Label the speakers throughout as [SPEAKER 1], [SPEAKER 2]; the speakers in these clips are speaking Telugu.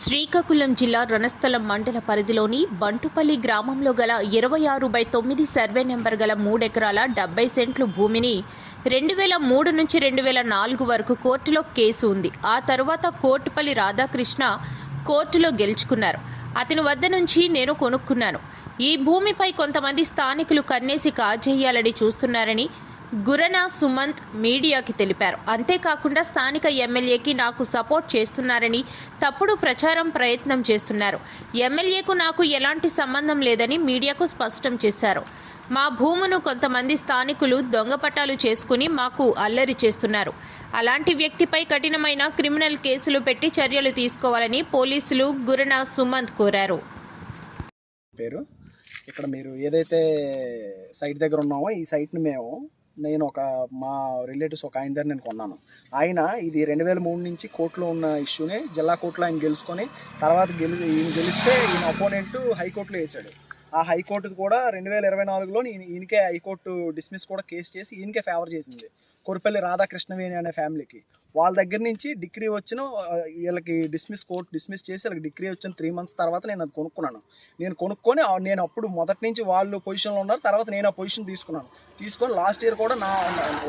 [SPEAKER 1] శ్రీకాకుళం జిల్లా రణస్థలం మండల పరిధిలోని బంటుపల్లి గ్రామంలో గల ఇరవై ఆరు బై తొమ్మిది సర్వే నెంబర్ గల మూడెకరాల డెబ్బై సెంట్లు భూమిని రెండు వేల మూడు నుంచి రెండు వేల నాలుగు వరకు కోర్టులో కేసు ఉంది. ఆ తరువాత కోర్టుపల్లి రాధాకృష్ణ కోర్టులో గెలుచుకున్నారు. అతని వద్ద నుంచి నేను కొనుక్కున్నాను. ఈ భూమిపై కొంతమంది స్థానికులు కన్నేసి కాజేయాలని చూస్తున్నారని గురన సుమంత్ మీడియాకి తెలిపారు. అంతేకాకుండా స్థానిక ఎమ్మెల్యేకి నాకు సపోర్ట్ చేస్తున్నారని తప్పుడు ప్రచారం ప్రయత్నం చేస్తున్నారు. ఎమ్మెల్యేకు నాకు ఎలాంటి సంబంధం లేదని మీడియాకు స్పష్టం చేశారు. మా భూమును కొంతమంది స్థానికులు దొంగపట్టాలు చేసుకుని మాకు అల్లరి చేస్తున్నారు. అలాంటి వ్యక్తిపై కఠినమైన క్రిమినల్ కేసులు పెట్టి చర్యలు తీసుకోవాలని పోలీసులు గురన సుమంత్ కోరారు.
[SPEAKER 2] పేరు? ఇక్కడ మీరు ఏదైతే సైట్ దగ్గర ఉన్నామో ఈ సైట్ని మేము నేను ఒక మా రిలేటివ్స్ ఒక ఆయన దగ్గర నేను కొన్నాను. ఆయన ఇది రెండు వేల మూడు నుంచి కోర్టులో ఉన్న ఇష్యూని జిల్లా కోర్టులో ఆయన గెలుచుకొని తర్వాత గెలి ఈయన గెలిస్తే ఈయన అపోనెంట్ హైకోర్టులో వేశాడు ఆ హైకోర్టు కూడా రెండు వేల ఇరవై నాలుగులో ఈయనకే హైకోర్టు డిస్మిస్ కూడా కేసు చేసి ఈయనకే ఫేవర్ చేసింది. కొరపల్లి రాధాకృష్ణవేణి అనే ఫ్యామిలీకి. వాళ్ళ దగ్గర నుంచి డిగ్రీ వచ్చిన వీళ్ళకి డిస్మిస్ కోర్ట్ డిస్మిస్ చేసి వీళ్ళకి డిగ్రీ వచ్చిన త్రీ మంత్స్ తర్వాత నేను అది కొనుక్కున్నాను. నేను కొనుక్కొని నేను అప్పుడు మొదటి నుంచి వాళ్ళు పొజిషన్లో ఉన్నారు. తర్వాత నేను ఆ పొజిషన్ తీసుకున్నాను. తీసుకొని లాస్ట్ ఇయర్ కూడా నా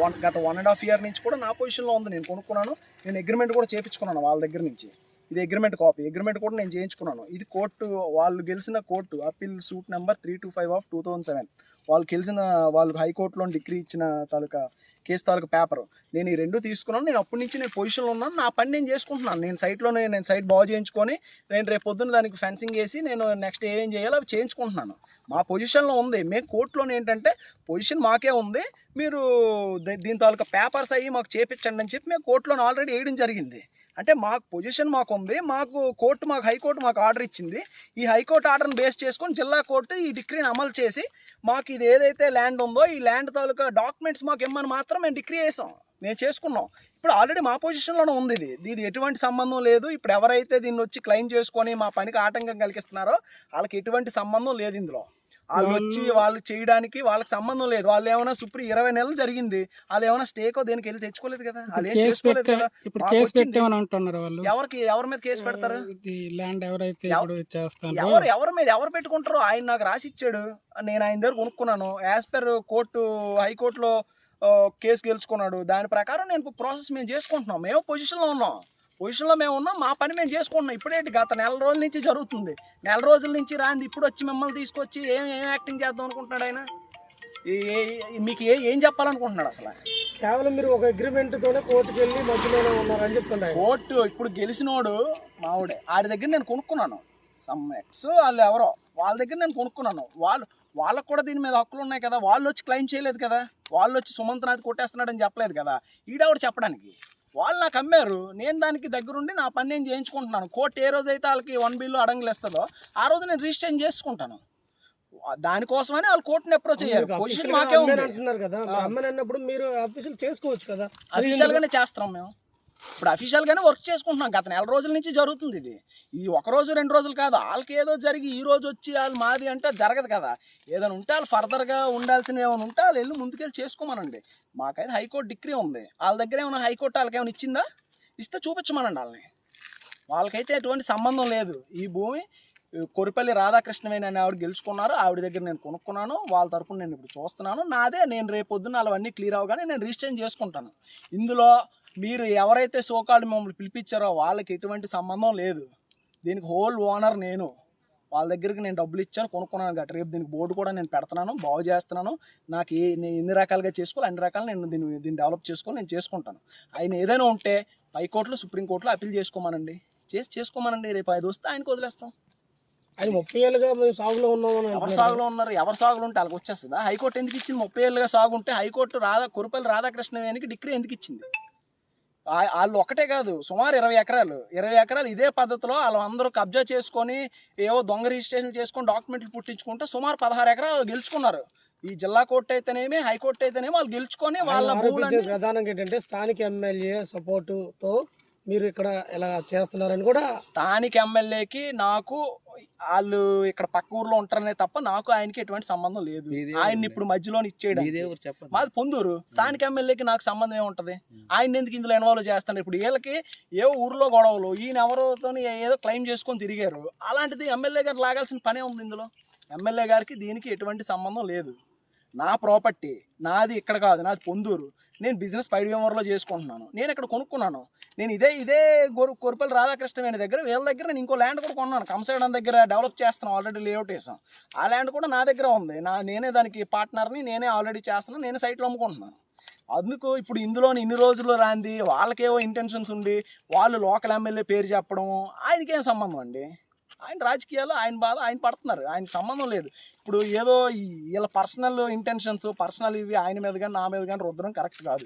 [SPEAKER 2] వన్ గత వన్ అండ్ హాఫ్ ఇయర్ నుంచి కూడా నా పొజిషన్లో ఉంది. నేను కొనుక్కున్నాను. నేను అగ్రిమెంట్ కూడా చేయించుకున్నాను వాళ్ళ దగ్గర నుంచి. ఇది అగ్రిమెంట్ కాపీ అగ్రిమెంట్ కూడా నేను చేయించుకున్నాను. ఇది కోర్టు వాళ్ళు గెలిచిన court appeal suit number three two five of two thousand seven వాళ్ళకి తెలిసిన వాళ్ళు హైకోర్టులో డిగ్రీ ఇచ్చిన తాలూకా కేసు తాలూకా పేపర్. నేను ఈ రెండు తీసుకున్నాను. నేను అప్పటి నుంచి నేను పొజిషన్లో ఉన్నాను. నా పని నేను చేసుకుంటున్నాను. నేను సైట్లోనే నేను సైట్ బాగు చేయించుకొని నేను రేపు పొద్దున్న దానికి ఫెన్సింగ్ వేసి నేను నెక్స్ట్ ఏం చేయాలో అవి చేయించుకుంటున్నాను. మా పొజిషన్లో ఉంది. మేము కోర్టులో ఏంటంటే పొజిషన్ మాకే ఉంది. మీరు దీని తాలూకా పేపర్స్ అయ్యి మాకు చేపించండి అని చెప్పి మేము కోర్టులో ఆల్రెడీ వేయడం జరిగింది. అంటే మాకు పొజిషన్ మాకు ఉంది. మాకు కోర్టు మాకు హైకోర్టు మాకు ఆర్డర్ ఇచ్చింది. ఈ హైకోర్టు ఆర్డర్ని బేస్ చేసుకొని జిల్లా కోర్టు ఈ డిగ్రీని అమలు చేసి మాకు ఇది ఏదైతే ల్యాండ్ ఉందో ఈ ల్యాండ్ తాలూకా డాక్యుమెంట్స్ మాకు ఇమ్మని మాత్రం మేము డిగ్రీ వేసాం మేము చేసుకున్నాం. ఇప్పుడు ఆల్రెడీ మా పొజిషన్లోనే ఉంది ఇది. దీని ఎటువంటి సంబంధం లేదు. ఇప్పుడు ఎవరైతే దీన్ని వచ్చి క్లెయిమ్ చేసుకొని మా పనికి ఆటంకం కలిగిస్తున్నారో వాళ్ళకి ఎటువంటి సంబంధం లేదు ఇందులో. వాళ్ళు వచ్చి వాళ్ళు చేయడానికి వాళ్ళకి సంబంధం లేదు. వాళ్ళు ఏమైనా సుప్రీం ఇరవై నెలలు జరిగింది. వాళ్ళు ఏమైనా స్టేకో దేనికి వెళ్ళి తెచ్చుకోలేదు కదా. వాళ్ళు ఏం చేసుకోలేదు కదా.
[SPEAKER 3] ఇప్పుడు కేసు. పెట్టామని అంటున్నారు వాళ్ళు?
[SPEAKER 2] ఎవరికి ఎవరి మీద కేసు పెడతారు?
[SPEAKER 3] ల్యాండ్ ఎవరైతే చేస్తారో?
[SPEAKER 2] ఎవరు ఎవరి మీద ఎవరు పెట్టుకుంటారో ఆయన నాకు రాసి ఇచ్చాడు. నేను ఆయన దగ్గర కొనుక్కున్నాను. యాజ్ పర్ కోర్టు హైకోర్టులో కేసు గెలుచుకున్నాడు. దాని ప్రకారం నేను ప్రాసెస్ మేము చేసుకుంటున్నాం. మేము పొజిషన్లో ఉన్నాం. పొజిషన్లో మేము ఉన్నాం మా పని మేము చేసుకుంటున్నాం. ఇప్పుడేంటి? గత నెల రోజుల నుంచి జరుగుతుంది. నెల రోజుల నుంచి రాంది. ఇప్పుడు వచ్చి మిమ్మల్ని తీసుకొచ్చి ఏం ఏం యాక్టింగ్ చేద్దాం అనుకుంటున్నాడు ఆయన? మీకు ఏ ఏం చెప్పాలనుకుంటున్నాడు అసలు?
[SPEAKER 4] కేవలం మీరు ఒక అగ్రిమెంట్ తోనే కోర్టుకి వెళ్ళి మధ్యలోనే ఉన్నారని చెప్తుండే
[SPEAKER 2] కోర్టు ఇప్పుడు గెలిచినోడు మావుడే. ఆడి దగ్గర నేను కొనుక్కున్నాను. సమ్ ఎక్స్ వాళ్ళు ఎవరో. వాళ్ళ దగ్గర నేను కొనుక్కున్నాను. వాళ్ళు వాళ్ళకు కూడా దీని మీద హక్కులు ఉన్నాయి కదా. వాళ్ళు వచ్చి క్లెయిమ్ చేయలేదు కదా. వాళ్ళు వచ్చి సుమంత్ నాథ్ కొట్టేస్తున్నాడని చెప్పలేదు కదా. ఈడెవడు చెప్పడానికి. వాళ్ళు నాకు అమ్మారు. నేను దానికి దగ్గరుండి నా పని నేను చేయించుకుంటున్నాను. కోర్టు ఏ రోజు అయితే వాళ్ళకి వన్ బిల్లు అడంగులు ఇస్తుందో ఆ రోజు నేను రిజిస్టర్ చేసుకుంటాను. దానికోసమని వాళ్ళు కోర్టుని అప్రోచ్ అయ్యారు పొజిషన్ మాకే ఉంది.
[SPEAKER 4] అంటున్నారు కదా. అమ్మని అన్నప్పుడు మీరు అఫీషియల్ చేసుకోవచ్చు కదా.
[SPEAKER 2] అఫీషియల్ గానే చేస్తున్నాం మేము. ఇప్పుడు అఫీషియల్గానే వర్క్ చేసుకుంటున్నాం. గత నెల రోజుల నుంచి జరుగుతుంది ఇది. ఇది ఒక రోజు రెండు రోజులు కాదు వాళ్ళకి ఏదో జరిగి ఈ రోజు వచ్చి వాళ్ళు మాది అంటే జరగదు కదా. ఏదైనా ఉంటే వాళ్ళు ఫర్దర్గా ఉండాల్సిన ఏమైనా ఉంటే వాళ్ళు వెళ్ళి ముందుకెళ్ళి చేసుకోమనండి. మాకైతే హైకోర్టు డిగ్రీ ఉంది. వాళ్ళ దగ్గర ఏమైనా హైకోర్టు వాళ్ళకి ఏమైనా ఇచ్చిందా? ఇస్తే చూపించమనండి వాళ్ళని వాళ్ళకైతే ఎటువంటి సంబంధం లేదు. ఈ భూమి కొరిపల్లి రాధాకృష్ణవేణి అనే ఆవిడ గెలుచుకున్నారు. ఆవిడ దగ్గర నేను కొనుక్కున్నాను. వాళ్ళ తరపున నేను ఇప్పుడు చూస్తున్నాను. నాదే నేను రేపొద్దున అవన్నీ క్లియర్ అవగానే నేను రిజిస్టర్ చేసుకుంటాను. ఇందులో మీరు ఎవరైతే సోకాళ్ళు మమ్మల్ని పిలిపించారో వాళ్ళకి ఎటువంటి సంబంధం లేదు. దీనికి హోల్ ఓనర్ నేను. వాళ్ళ దగ్గరికి నేను డబ్బులు ఇచ్చాను కొనుక్కున్నాను కాబట్టి రేపు దీనికి బోర్డు కూడా నేను పెడుతున్నాను బాగు చేస్తున్నాను. నాకు ఏ నేను ఎన్ని రకాలుగా చేసుకోవాలి అన్ని రకాలు నేను దీన్ని దీన్ని డెవలప్ చేసుకొని నేను చేసుకుంటాను. ఆయన ఏదైనా ఉంటే హైకోర్టులో సుప్రీంకోర్టులో అప్పీల్ చేసుకోమనండి. చేసి చేసుకోమనండి రేపు ఐదు వస్తే ఆయనకు వదిలేస్తాం.
[SPEAKER 4] ఆయన ముప్పై ఏళ్ళుగా సాగులో ఉన్నామని
[SPEAKER 2] ఎవరు. సాగులో ఉన్నారు? ఎవరు సాగులో ఉంటే వాళ్ళకి వచ్చేస్తుందా. హైకోర్టు ఎందుకు ఇచ్చింది? ముప్పై ఏళ్ళుగా సాగు ఉంటే హైకోర్టు రాధా కురుపల్లి రాధాకృష్ణవేనికి డిగ్రీ ఎందుకు ఇచ్చింది? వాళ్ళు ఒకటే కాదు. సుమారు ఇరవై ఎకరాలు. ఇరవై ఎకరాలు ఇదే పద్ధతిలో వాళ్ళు అందరూ కబ్జా చేసుకొని ఏవో దొంగ రిజిస్ట్రేషన్ చేసుకొని డాక్యుమెంట్లు పుట్టించుకుంటే సుమారు పదహారు ఎకరాలు గెలుచుకున్నారు. ఈ జిల్లా కోర్టు అయితేనేమి హైకోర్టు అయితేనేమి వాళ్ళు గెలుచుకొని వాళ్ళ
[SPEAKER 4] ప్రధానంగా ఏంటంటే స్థానిక ఎమ్మెల్యే సపోర్టుతో మీరు ఇక్కడ ఇలా చేస్తున్నారని కూడా
[SPEAKER 2] స్థానిక ఎమ్మెల్యేకి నాకు వాళ్ళు ఇక్కడ పక్క ఊర్లో ఉంటారనే తప్ప నాకు ఆయనకి ఎటువంటి సంబంధం లేదు. ఆయన్ని. ఇప్పుడు మధ్యలో ఇచ్చేయడం.
[SPEAKER 5] మాది
[SPEAKER 2] పొందూరు. స్థానిక ఎమ్మెల్యేకి నాకు సంబంధం ఏముంటది? ఆయన ఎందుకు ఇందులో ఇన్వాల్వ్ చేస్తాను ఇప్పుడు వీళ్ళకి ఏ ఊర్లో గొడవలు ఈయన ఎవరితో ఏదో క్లెయిమ్ చేసుకొని తిరిగారు. అలాంటిది ఎమ్మెల్యే గారు లాగాల్సిన పనే ఉంది ఇందులో. ఎమ్మెల్యే గారికి దీనికి ఎటువంటి సంబంధం లేదు. నా ప్రాపర్టీ నాది ఇక్కడ కాదు నాది పొందూరు. నేను బిజినెస్ పైడి వ్యూమర్లో చేసుకుంటున్నాను. నేను ఇక్కడ కొనుక్కున్నాను. నేను ఇదే ఇదే గొరు కొరపల్లి రాధాకృష్ణ దగ్గర వీళ్ళ దగ్గర నేను ఇంకో ల్యాండ్ కూడా కొన్నాను. కంసగడం దగ్గర డెవలప్ చేస్తున్నాను ఆల్రెడీ లేఅవుట్ వేసాం. ఆ ల్యాండ్ కూడా నా దగ్గర ఉంది. నా నేనే దానికి పార్ట్నర్ని నేనే ఆల్రెడీ చేస్తున్నాను నేనే సైట్లో అమ్ముకుంటున్నాను. అందుకు ఇప్పుడు ఇందులో ఇన్ని రోజులు రాంది వాళ్ళకేవో ఇంటెన్షన్స్ ఉండి వాళ్ళు లోకల్ ఎమ్మెల్యే పేరు చెప్పడం ఆయనకేం సంబంధం అండి? ఆయన రాజకీయాలు ఆయన బాధ ఆయన పడుతున్నారు. ఆయన సంబంధం లేదు. ఇప్పుడు ఏదో ఈ- వీళ్ళ పర్సనల్ ఇంటెన్షన్స్ పర్సనల్ ఇవి ఆయన మీద కానీ నా మీద కానీ రుద్దడం కరెక్ట్ కాదు.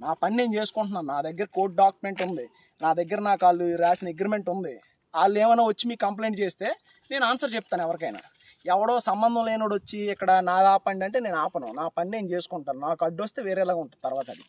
[SPEAKER 2] నా పని నేను చేసుకుంటున్నాను. నా దగ్గర కోర్టు డాక్యుమెంట్ ఉంది. నా దగ్గర నాకు వాళ్ళు రాసిన అగ్రిమెంట్ ఉంది. వాళ్ళు ఏమైనా వచ్చి మీకు కంప్లైంట్ చేస్తే నేను ఆన్సర్ చెప్తాను ఎవరికైనా. ఎవడో సంబంధం లేనోడు వచ్చి ఇక్కడ నాది ఆపండి అంటే నేను ఆపను. నా పని నేను చేసుకుంటాను. నాకు అడ్డు వస్తే వేరేలాగా ఉంటుంది తర్వాత అది.